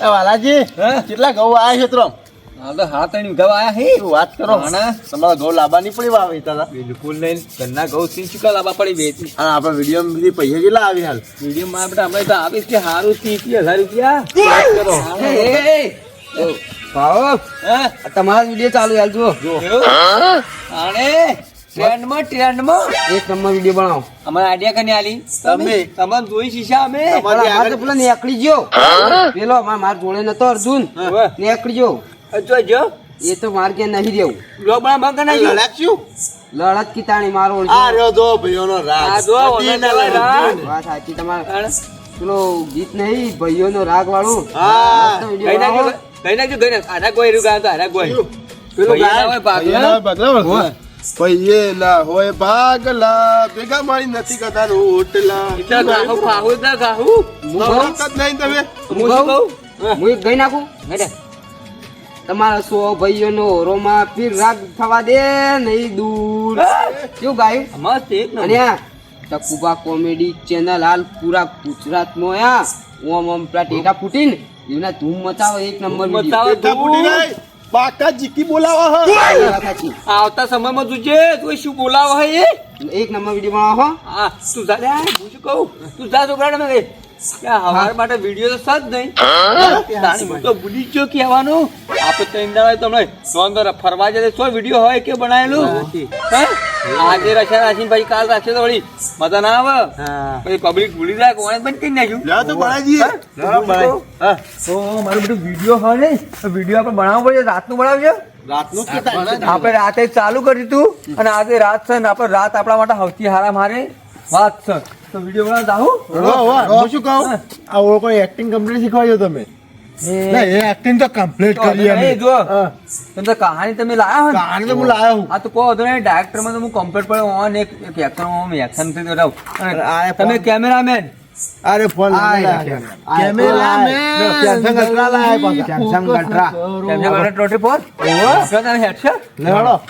એ વાલાજી? કેટલા ઘઉં આયા છે ત્રમ હા તો હા ત્રણ વીઘા આયા હે. વાત કરો? હણા તમારા ઘઉં લાંબા નહીં પડી વાવે તારા? બિલકુલ નહીં. ઘરના ઘઉં સી ચૂકા પડી વેચી અને આપણે વીડિયો બધી પૈસા કેટલા આવી હાલ? વીડિયો માં બેટા અમે તો આવીશ કે હારું ત્રીસ હજાર રૂપિયા. તમારા વીડિયો ચાલુ હાલ જુઓ. આણે ટ્રેન્ડમાં ટ્રેન્ડમાં એક નંબર વીડિયો બનાવો. અમારા આઈડિયા કને આલી. તમે. તમને જોઈ શીશા અમે? તમારી તો પેલો નેકળી ગયો. પેલો માર માર જોડે નતો અર્જુન. હવે, ગયો. જો જો. એ તો માર ક્યાં નહીં રહેવું. બ્લોગ બંધ કરી નાખ્યો. લડાક્યું લડત કિતાણી મારો આ રહ્યો જો ભાઈઓનો રાગ. આ જો, ઓને રાગ. રાગ. વાત સાચી તમારે પેલો ગીત નહીં ભાઈઓનો રાગ વાળું. હા. ગઈ બનાવો. ગઈ નાખજો, ગઈ તો આના કોઈ. ગાય? ભાગલા. ભાગલા પૈયેલા હોય ભાગલા ભેગા મારી નથી કરતા રોટલા. એટલે ગાહું ખાવું તો ખાવું. નહીં તમે? હું હું ગઈ નાખું? હેડે. તમારા સો ભાઈઓનો રોમા પીર રાગ થવા દે નહીં દૂર. કેવું ગાયું? મસ્ત એક અને ટકુબા કોમેડી ચેનલ હાલ પૂરા ગુજરાતમાં આ. ઓમ ઓમ પેલા ટેટા ફૂટીને. એના ધૂમ મચાવો એક નંબર ધૂમ મચાવો. ફૂટી પાકા જીકી બોલાવા હા. આવતા સમયમાં તું જે તું શું બોલાવા હે એક નંબર વીડિયો માં હો. હા તું જા હું શું કહું? તું જા છોકરાને મેં કે માટે વીડિયો તો સજ નહીં. તો ભૂલી ગયો કહેવાનું આપણે તો ઇન્દાવાય તમને નોંધો ફરવા જાય શું વીડિયો હોય કે બનાવેલું? આજે રશા રાખીને પછી કાલ રાખશે તો વળી મજા ના આવે. પછી પબ્લિક ભૂલી જાય કોણે બંધ કરી નાખ્યું? લ્યો તો બનાવી દઈએ લ્યો બનાવી. હા. તો મારું બધું વીડિયો હોય ને વીડિયો આપણે બનાવવો પડે રાતનું બનાવજો. આપણે રાતે ચાલુ કર્યું હતું અને આજે રાત છે ને આપણે રાત આપણા માટે સૌથી હારા મારે. વાત છે. તો વીડિયો બનાવવા જાઉં વાહ, વાહ. હું શું કહું? આ ઓળખો એક્ટિંગ કમ્પ્લીટ શીખવાડ્યો તમે. ના એ એક્ટિંગ તો કમ્પ્લીટ કરી અમે. જો તમે તો કહાની તમે લાયા કહાની તો હું લાયો હું. આ તો કહો તો ને ડાયરેક્ટરમાં તો હું કમ્પ્લીટ પડે ઓન એક એક એક્શન ઓમ એક્શનથી તો અને તમે કેમેરામેન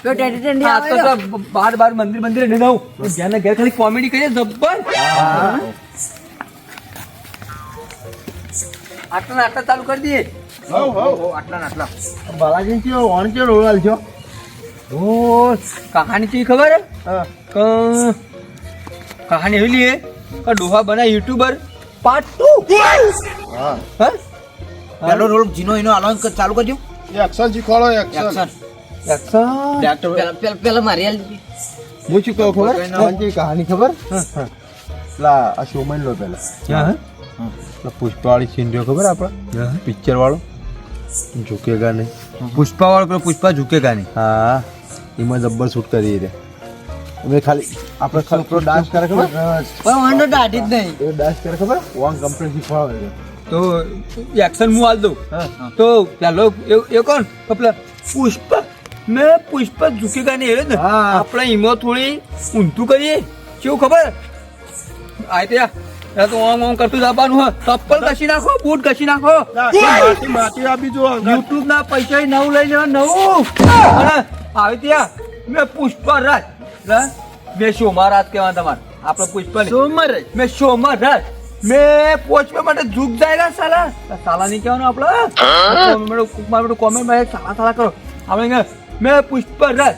તો બાર બાર મંદિર મંદિર ને નવ ઘેર ઘેર ખાલી કોમેડી કરીએ જબ્બર આટલા આટલા ચાલુ કરી દઈએ. આટલા આટલા બાલાજી કયો ઓણ કયો રોલાલ છો ઓ કહાની કેવી ખબર હે કહાની એવી ડોહા બના યુટ્યુબર? પાર્ટ ટુ હા. હા? પેલો રોલ જીનો એનો આલોન ચાલુ કરજો. એક્શન શીખવાડો એક્શન એક્શન એક્શન પેલા પેલા પેલા મારી આલ હું શું કહું ખબર? કોણથી કહાની ખબર? હા. લા આ શોમન લો પેલા. હા પુષ્પા પુષ્પાવાળી સીન રહ્યો ખબર આપણે પિક્ચર વાળો? ઝુકેગા નહીં. પુષ્પા વાળો પેલો પુષ્પા ઝુકેગા નહીં હા. એમાં જબ્બર શૂટ કરી દે અમે ખાલી આપણે ખાલી ડાન્સ કરે ખબર? પણ દાઢી જ નહીં. એ ડાન્સ કરે ખબર? વોંગ કમ્પ્લીટ શીખવાડે. છે તો એક્શન હું હાલ દઉં? હા. તો પેલો એ એ કોણ? પેલા પુષ્પા મેં પુષ્પ ઝુકેગા નહીં એ ને હા. આપણે ઈમો થોડી ઊંધું કરીએ. કેવું ખબર? આ. ત્યાં તો ઓમ ઓમ કરતું જવાનું હે ચપ્પલ ઘસી નાખો બૂટ ઘસી નાખો. માટી માટી આપી જો. યુટ્યુબ ના પૈસા નવું લઈ લેવા નવું. અને આવી ત્યાં મેં પુષ્પા રાજ રાજ? મેં શોમાં રાત કહેવાય તમારે આપણે પુષ્પા શોમાં રાજ મેં શોમાં રાજ મેં પોચવા માટે ઝૂક જાય સાલા સાલા નહીં કહેવાનું આપણે મારું કોમેન્ટમાં સાલા સાલા કરો આપણે મેં પુષ્પા રાજ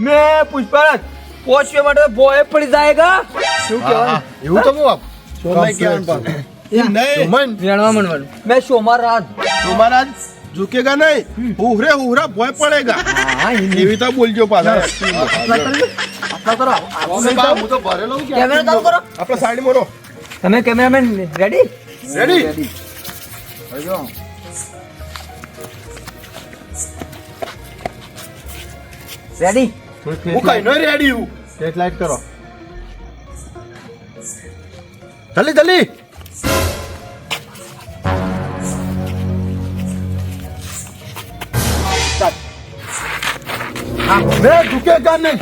મેં પુષ્પા રાજ પોચવા માટે બોય પડી જાયગા શું કહેવાનું એવું તો હું શોમાં કહેવાનું પણ નહીં હુહરે હુહરા ભોય પડેગા એવી તો બોલજો પાછા આપણે સાઈડ મોરો. તમે કેમેરામેન રેડી રેડી રેડી હું કઈ નો રેડી હું. સ્ટેટ લાઈટ કરો. જલ્દી જલ્દી. મેં ઝુકેગા નહીં.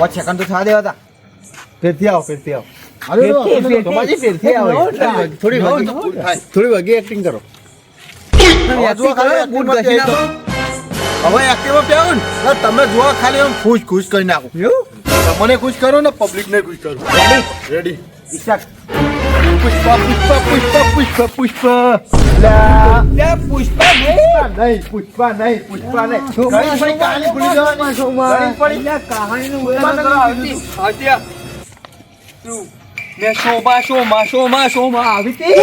પાંચ સેકન્ડ તો થવા દેવા તા ફેરથી આવો ફેરથી આવો. અરે ફેરથી. તમારી ફેરથી આવો. થોડી વગી થોડી વગી એક્ટિંગ કરો. હવે એક્ટિવા પેવું ને. તમે જોવા ખાલી એમ ખુશ ખુશ કરી નાખો. તમને ખુશ કરો ને પબ્લિક ને ખુશ કરો. રેડી રેડી પુષ્પ પુષ્પ પુષ્પ પુષ્પ પુષ્પ લ્યા. લે પુષ્પા નહીં નહીં પુષ્પા નહીં પુષ્પા નહીં બધી કહાની ભૂલી જવાની. પડી. એટલે કહાનીનું ઉલ્લંઘન આ. શું? મેં શોમાં શોમાં શોમાં શોમાં આવી હતી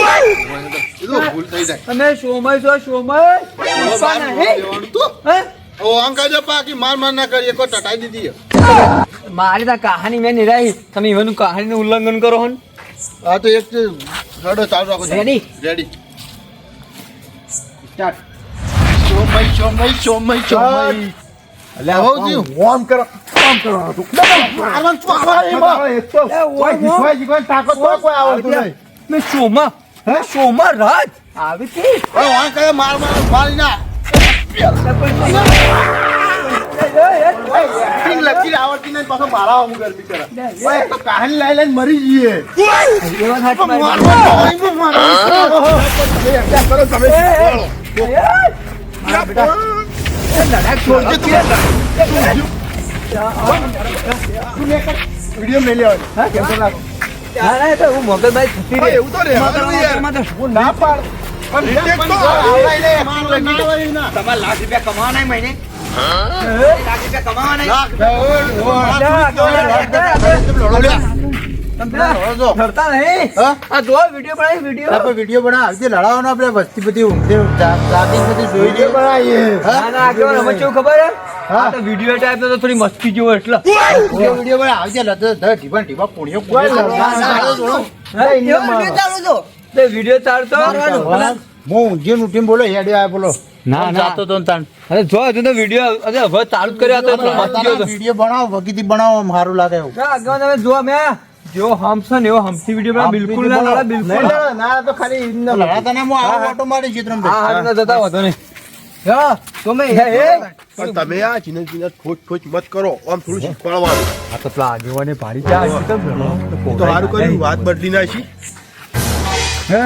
તમે શોમાં છો શોમાં પુષ્પા નહીં હે? ઓ અંકાજો પાકી માર માર કરીએ કોઈ ટટાઈ દીધી મારી તો કહાની મેં નિરાઈ તમે એવાનું કહાનીનું ઉલ્લંઘન કરો હન હા તો એક રડો ચાલુ રાખો રેડી રેડી સ્ટાર્ટ ચોમઈ ચોમઈ ચોમઈ ચોમઈ. અલે આવો? ઓમ કરો વોર્મ આવે એમાં? એક તો એ ઓમ, કોઈ. જીતવાય જીતવાય તાકાત તો કોઈ આવડતું નહીં. મેં ચોમા હે? ચોમા રાજ આવી હતી. ઓ વાં કયો માર માર મારી ના. એક્ટિંગ લખી આવડતી નહીં પાછો મારા અમુક ગરમી કરે ઓય, તો કહાની લાઈ લાઈને મરી જઈએ એવા હાથ માર મારી. માર એમાં માર. તમે કરો વીડિયો હા કેમ ના ના તો હું મગજભાઈ. એવું તો. હું ના પાડ. તમારે લાખ રૂપિયા કમાવાના મહિને લડાવવાનો આપણે વસ્તી બધી ઊંઘતી જોઈ લઈએ ખબર હે હા. તો વીડિયો ટાઈપ તો થોડી મસ્તી જેવો એટલે વીડિયો વીડિયો બનાવ આવજે ઢીબા ઢીબા ચાલુ તો. વીડિયો ચાલતો હું ઊંઘી ઉઠીને બોલો હેડે આ બોલો ના, ના. તો ને અરે જો હજુ તો વીડિયો અરે હવે ચાલુ જ કર્યો હતો. વીડિયો બનાવો વગીથી બનાવો સારું લાગે એવું. આગળ તમે જો મેં જો હમસો ને એવો હમથી વીડિયો બનાવો. બિલકુલ ના લડે, બિલકુલ ના તો ખાલી ઈદ ન લડે. હું. આવો ઓટો મારી ચિત્રમ હા હા ના જતા વાંધો નહીં. હા. તમે પણ તમે આ ચીને ચીને ઠોચ ઠોચ મત કરો આમ થોડું શીખવાડવાનું. આ તો પેલા આગેવાને પાડી ચા તો સારું કર્યું વાત બદલી નાખી. હે.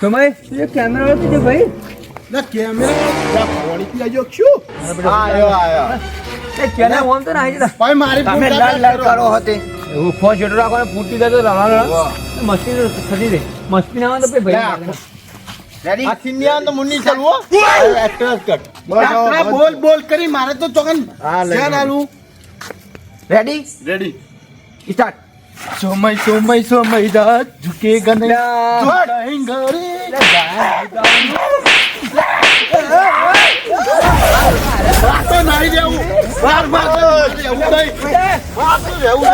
તમે એ કેમેરા વાળો છે ભાઈ. ના કેમેરા ફોનથી આજો શું હા આયો આયો એ કેને ઓન તો નાખી જતા ભાઈ મારી તમે લાલ લાડ કરો. હતી. એવું ફોન છેટો રાખો ને ફૂટી જાય તો રવા મસ્તી તો થતી રહી. મસ્તી ના આવે તો ભાઈ ભાઈ આ સિન્ધિયા તો મુન્ની ચાલવો એક્ટ્રેસ કટ બોલ બોલ કરી મારે તો ચોકન હા, ધ્યાન આલું રેડી રેડી સ્ટાર્ટ સોમય સોમય સોમય રાત ઝુકેગા નહીં. જોડ. આ તો નાઈ દેવું વાર વાર તો એવું નહીં વાર તો રહેવું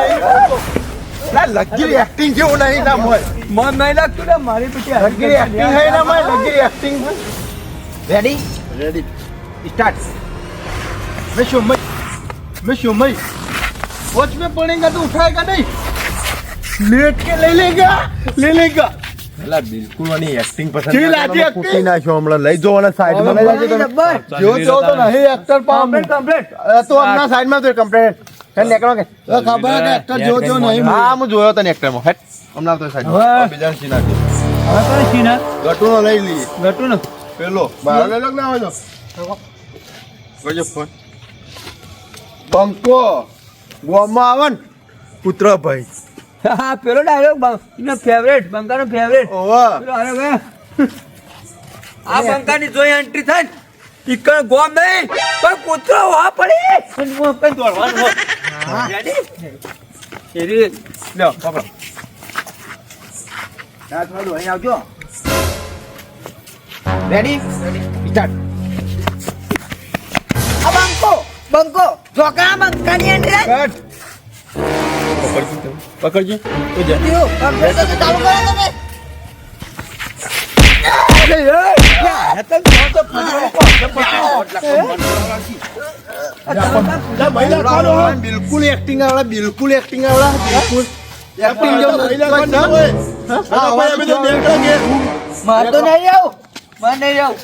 નહીં લગીરી એક્ટિંગ જેવું નહીં ના મોય મન નહીં લાગતું ને મારી પછી લગીરી એક્ટિંગ હે ના મોય લગીરી એક્ટિંગ રેડી રેડી સ્ટાર્ટ मैं सोमई मैं सोमई वॉच में पड़ेगा तो उठाएगा नहीं लेट के ले लेगा ले लेगा એલા બિલકુલ આની એક્ટિંગ પસંદ કેવી લાગી કરો, નાખ્યો હમણાં લઈ જો અને સાઈડમાં લઈ જાજો તમે જો જો તો નહીં એક્ટર પામ કમ્પ્લીટ કમ્પ્લીટ તો હમણાં સાઈડમાં તો કમ્પ્લેટ હે નીકળો કે. ખબર કે actor જો જો નહીં. હા હું જોયો તને એક્ટરમાં હેટ હમણાં તો સાઈડ બીજા સીન નાખી હવે તો સીના ગટુનો લઈ લઈએ. ગટુ પેલો. બહાર લઈ લો ના હોય તો? ગજો ફોન. બંકો ગોમાં આવે ને પુત્ર ભાઈ હા પેલો ડાયલોગ ફેવરેટ બંકાનો ફેવરેટ ઓવા અરે બે આ બંકાની જોઈ એન્ટ્રી થાય ઈકણ ગોમ નહીં પણ કૂતરો વા પડી. હું કઈ દોડવાનું રેડી લ્યો પકડો. અહીં આવજો. રેડી સ્ટાર્ટ આ બંકો બંકો. જોકા બંકાની એન્ટ્રી પકડજો પકડજો. તો જા. તો તો બિલકુલ એક્ટિંગ આવડે બિલકુલ એક્ટિંગ આવડે બિલકુલ એક્ટિંગ જેવું મારતો નહીં આવ. માર નહીં આવ.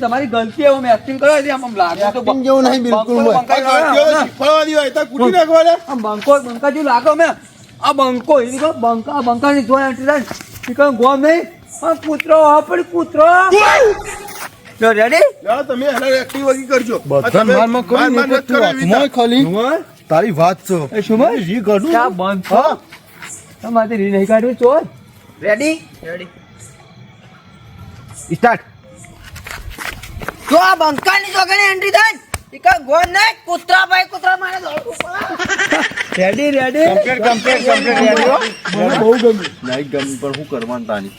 તમારી ગલતી એવું એક્ટિંગ કરો એટલે આમ આમ લાગે તો જેવું નહીં બિલકુલ બંકો હોય. બંકા જેવો આમ બંકો બંકા જેવું લાગે મેં આ બંકો એની કહો બંકા બંકાની જોઈ એન્ટ્રી થાય કહો ગોમ નહીં. આ કૂતરો આ પડી કૂતરો. રેડી તમે વગી કરજો. બધા મારમાં કરી ને તો તું હાથમાં ખાલી તારી વાત છો. એ શું રી તમારે રી નહીં કાઢવી ચોર. રેડી રેડી સ્ટાર્ટ તો આ બંકાની ચોકડી એન્ટ્રી થાય ઈકા ગોન ને કૂતરા ભાઈ કૂતરા મારે દોડવું ready ready complete complete complete ready હો. મને બહુ ગમ્યું. નહીં ગમ પર હું કરવાનું તાની?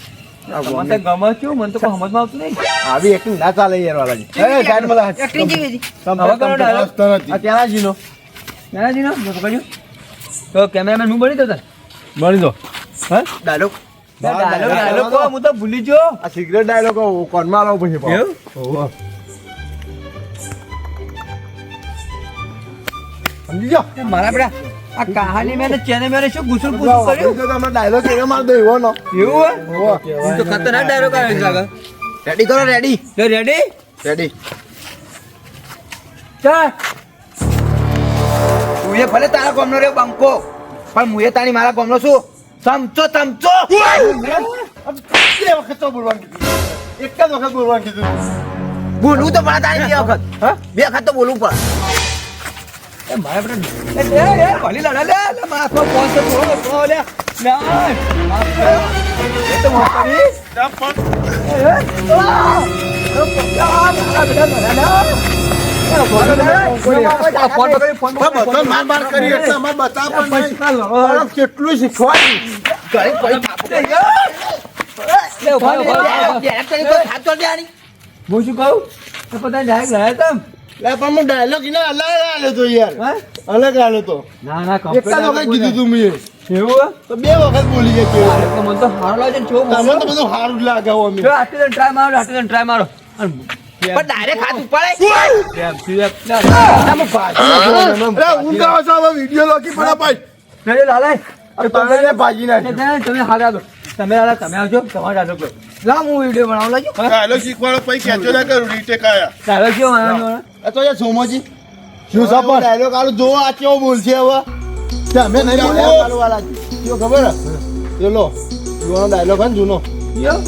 મને તો ગમે છું મને તો કોઈ સમજમાં આવતું નહીં. આવી એક્ટિંગ ના ચાલે યાર વાલાજી. એ સાઈડમાં. એક્ટિંગ જેવી હતી. ત્યાંના જીનો પકડ્યું તો કેમેરામેન હું બની દો તાર? બની દો હા? ડાયલોગ ડાયલોગ હું તો ભૂલી ગયો. આ સિગરેટ ડાયલોગ કોનમાં આવો પછી. એવું? સમજી જાઓ મારા બેટા આ કહાની મેં ચેને મેં શું ગુસુર તો પૂછું કર્યું? તમે ડાયલોગ એને માર દો એવો નો. એવું ઓહો. હે હું તો ખતરનાક ડાયલોગ આવે છે રેડી કરો રેડી તો રેડી રેડી ચાલ. તું એ ભલે તારા ગામનો રે બંકો પણ હું એ તારી મારા ગામનો છું. ચમચો ચમચો બે વખત તો બોલવાનું કીધું. એક જ વખત બોલવાનું કીધું બોલવું તો પડે તારી બે વખત હા બે વખત તો બોલવું પડે એ મારા બેટા એ લે લે ભલી લડા લે લે હાથમાં ફોન છે થોડો થોડો લે ના. એ તો માફ કરી એ, આ! એ, આ, મારા બેટા પણ માર માર કરી એટલે અમારે બતા પણ નહીં. પૈસા લડો. પણ કેટલું શીખવાડ્યું કરી કોઈ થાપતો જ નહીં. હું શું કહું તો પોતાને ડાયરેક્ટ લડાય તમ લે પણ હું ડાયલોગ એને અલગ આલ્યો તો યાર અલગ આલ્યો તો ના ના એક વખત કીધું તું મેં એવું તો બે વખત બોલી ગયા છે મને તો સારું લાગે છે જો તમે તો બધું સારું લાગે અમે આટલી ટ્રાય મારો આટલી ટ્રાય મારો પણ direct હાથ ઉપાડે. પ્રેમથી એક- ના, ના, અરે ઊંઘ આવે છે હવે વીડિયો લોકી પડે ભાઈ ના, લાલાય. અરે તમે ને ભાજી તમે નાખી તમે હારા દો તમે હારા તમે આવજો તમારે હારો કરો લાવ હું વીડિયો બનાવું લાજો ડાયલોગ શીખવાડો પછી કેચો ના કરું રીટેક આયા ચાલો કેવો વાંધો નહીં. આ તો યાર સોમોજી શું સપર ડાયલોગ આલો જો આ કેવો બોલશે હવે. તમે નહીં બોલો જો ખબર? હે. લો જોનો ડાયલોગ હે જૂનો. યો.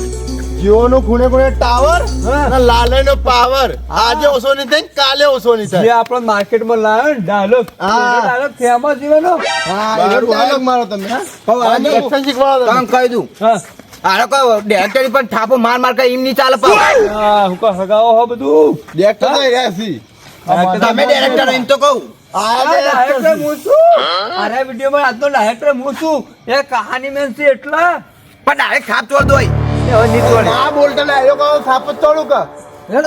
જીઓનો ખૂણે ખૂણે ટાવર હા. અને લાલેનો પાવર. આજે ઓછો નહીં થાય કાલે ઓછો નહીં જે થાય. આપણો માર્કેટમાં લાવ્યો ને ડાયલોગ ડાયલોગ ફેમસ જીવાનો હા ડાયલોગ મારો તમે હા? એક્શન શીખવાડો કામ કહી દઉં. હા. આનો કોઈ director પણ થાપો માર માર કરી એમ નહીં ચાલે પાવ. હા, હું કહું હગાવો હો બધું. રહ્યા છી. તમે એમ તો કહું. director હું છું. અરે વિડીયોમાં આજનો ડાયરેક્ટર હું છું. એ કહાની મેન છે એટલા. પણ ડાયરેક્ટ થાપ ચોર દોય એ હવે નહીં તોડે. આ બોલતા ડાયલોગ આવો થાપ જ તોડું કા?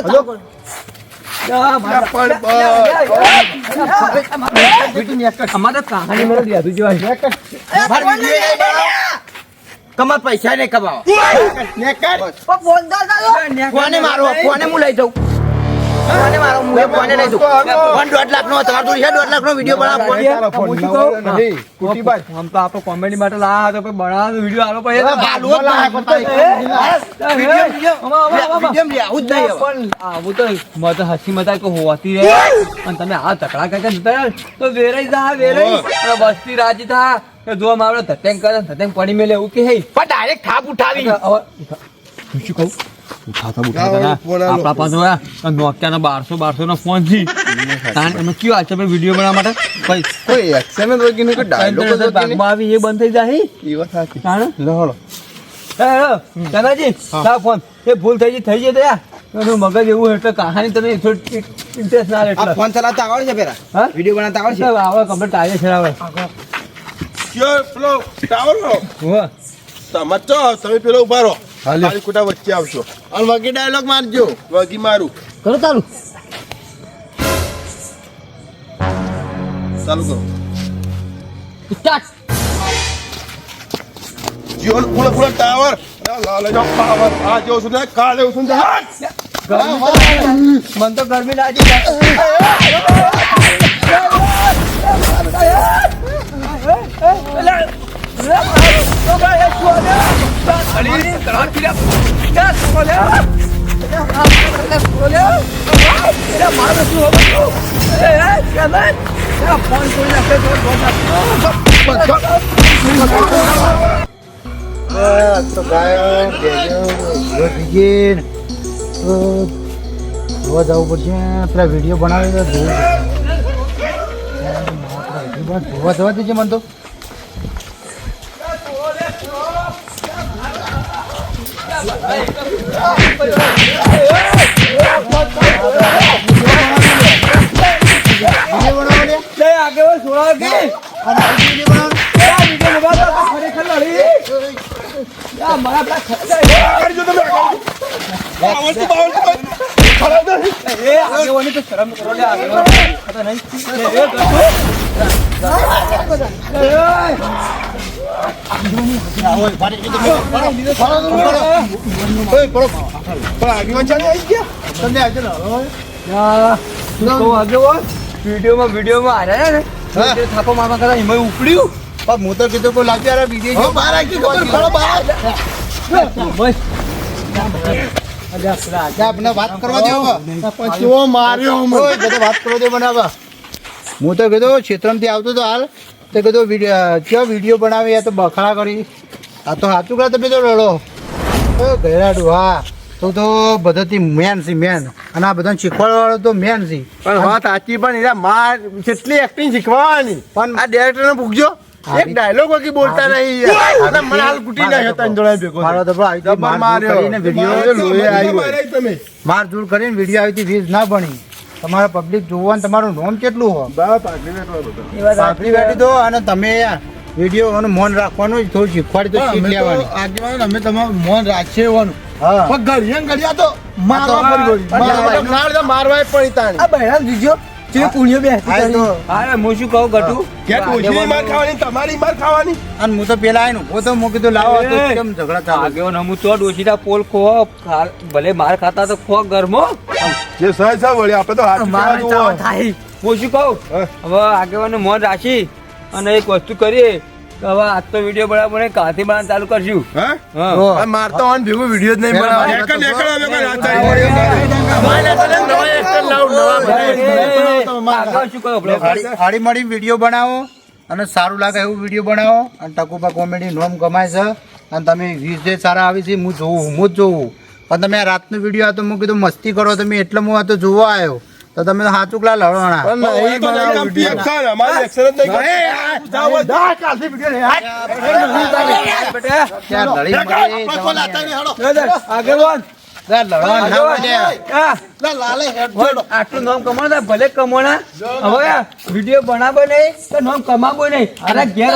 હલો? આ મારા- પણ બસ. અમારે તો કહાની મેં લીધું જેવા છે. મારે video નહીં બનાવવા. કમાત પૈસા નહીં કમાવો. કોને મારો કોને હું લઈ જાઉં? કોમેડી માટે લાયા તો બનાવવાનો વીડિયો આલો પછી અરે હાલવો જ ના, પણ તારી ખાલી ના. વીડિયો વીડિયો આમાં, આમાં, આમાં. વીડિયો માં આવું જ નહીં હવે. પણ આવું તો મને હસી મજાક તો હોવાતી રહે. અને તમે આ તકડા કરતા તો વેરાઈ જા વેરાઈ. બસ્તી રાજી થા. જો મારો ધટેંગ કરે ધટેંગ પડી મેલે એવું કે હે. પણ ડાયરેક્ટ થાપ ઉઠાવી. શું કહું? ઉઠાતા ઉઠાતા. આપણા પાસે નોકિયા ના બારસો બારસો નો ફોનથી તાન કયો હાલ છે વીડિયો બનાવવા માટે કઈ એક્શન જ વગીને કે ડાયલોગ. ભાગમાં આવી એ બંધ થઈ જાય એ વાત સાચી. તાણ લહડો. ચંદાજી તા ફોન એ ભૂલ થઈ ગઈ થઈ ગઈ તો યાર મગજ એવું એટલે કહાની તને ઇન્ટરેસ્ટ ના એટલે ફોન ચલાવતા આવડે છે પેલા હા? વીડિયો બનાવતા આવડે છે આવે કમ્પ્લીટ આજે છે આવે કયો પેલો ટાવર? હોવે. તમે ચો, તમે પેલો ઊભા રહો ખોટા વચ્ચે આવશો અને વગી ડાયલોગ મારજો. વગી મારું. કરો ચાલુ ચાલુ કરો. સ્ટાર્ટ. જીઓન પૂરા પૂરા ટાવર. લાલે જો પાવર આ જો સુને કાલે સુને હાટ મન તો ગરમી લાગી જાય તો ગાયો ભીગીન જોવા જવું પડશે પેલા વીડિયો બનાવી જોવા જવા દેજે મને તો શરમ કરો લે આગેવાન નહીં થાપો મારવા કરતા એમાં ઉપડ્યું પણ હું કીધું કોઈ બીજી બહાર આવી આપણે વાત કરવા દેવો માર્યો વાત કરવા દે બનાવવા હું તો કીધું ક્ષેત્રમથી આવતો તો હાલ. તો કીધું વીડિયો કયો વીડિયો બનાવી યા તો બખાડા કરી. આ તો સાચું કરે તમે તો લડો ઓ ગયરાડું હા. તો તો બધાથી મેન છે મેન અને આ બધાને શીખવાડવાળો તો મેન છે. પણ વાત સાચી પણ એના માર જેટલી એક્ટિંગ શીખવાની પણ આ ડાયરેક્ટર ને પૂછજો. એક ડાયલોગ વગી બોલતા નહીં યાર. મને હાલ કુટી નાખ્યો તને જોડે ભેગો મારો તો આવી જબર માર કરીને વીડિયો લોહી આવ્યું તમે માર દૂર કરીને વીડિયો આવી હતી વીજ ના બની. તમારા પબ્લિક જોવાનું તમારું નોમ કેટલું હોય? સાંકળી બેઠી દો અને તમે વીડિયો અને મૌન રાખવાનું જ થોડું શીખવાડી તો શીખ લેવાનું. આગેવાન અમે તમારું મૌન રાખીએ એવાનું હા. પણ ઘડિયા ઘડિયા તો મારવા પડી ગયું. મારવા તો મારવાય પડી તાણી. આ બહેરામ જીજો જે પુણ્ય બે તો. હા હું શું કહું ગટુ? તમારી માર ખાવાની. અને હું તો પેલા આવીને હું તો મૂકી તો લાવો તો કેમ ઝઘડા ચાલુ? આગેવાન હું તો ડોશીના પોલ ખો ભલે માર ખાતા તો ખો ગરમો જે સહજ સા વળી આપણે તો હાથ ખાવા થાય. હું શું કહું. હવે આગેવાનું મોન રાખી અને એક વસ્તુ કરીએ. તો હવે આજ તો વીડિયો બનાવવાનો કાથી બનાવવાનું ચાલુ કરશું. હા? હા. મારતો ભેગું વીડિયો જ નહીં? હાડી- હાડી મળી વીડિયો બનાવો. અને સારું લાગે એવું વીડિયો બનાવો. અને ટકુપા કોમેડી નોમ કમાય છે. અને તમે વ્યૂઝ જે સારા આવી છે હું જોઉં હું જ જોઉં. પણ તમે રાતનો વીડિયો આ તો મૂકી કીધું મસ્તી કરો તમે એટલે હું આ તો જોવા આવ્યો. તો તમે તો સાચું કલા લડવાના કમાતા ભલે કમાણા હવે વીડિયો બનાવો નહીં તો નામ કમાવો નહીં. અરે ઘેર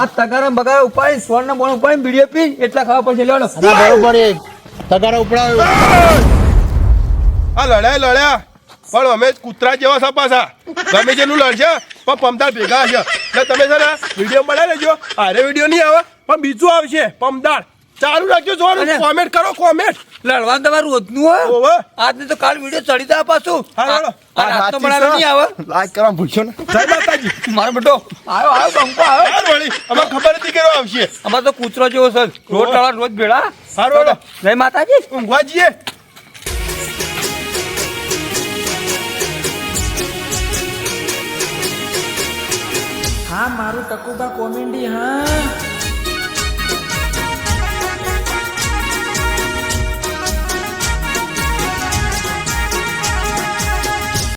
આ તગારા બગારા ઉપાડી સોળ ના બોણ ઉપાડી વીડિયો પી એટલા ખાવા પડશે. લેવાનો બરોબર તગારા ઉપડાવ્યો આ લડ્યા લડ્યા. પણ અમે કૂતરા જેવા છે પાછા ગમે જેનું લડશે પણ પમદાર ભેગા છે એટલે તમે છે ને વીડિયો બનાવી લેજો અરે વીડિયો નહીં આવે પણ બીજું આવશે પમદાર ચાલુ રાખજો જોવાનું કોમેન્ટ કરો કોમેન્ટ લડવાનું તમારું રોજનું હોય આજને તો કાલ વીડિયો ચડી જાય પાછું હા, હાલો. આ રાતનો બનાવે નહીં આવે લાઈક કરવા ભૂલશો ને જય માતાજી મારો બેટો આવ્યો આવ્યો બંકો આવ્યો વળી અમે ખબર હતી કે આવશે અમાર તો કૂતરો જેવો સર રોજ રોજ ભેળા સારું હાલો જય માતાજી ઊંઘવા જઈએ હા મારું ટકુબા કોમેડી હા.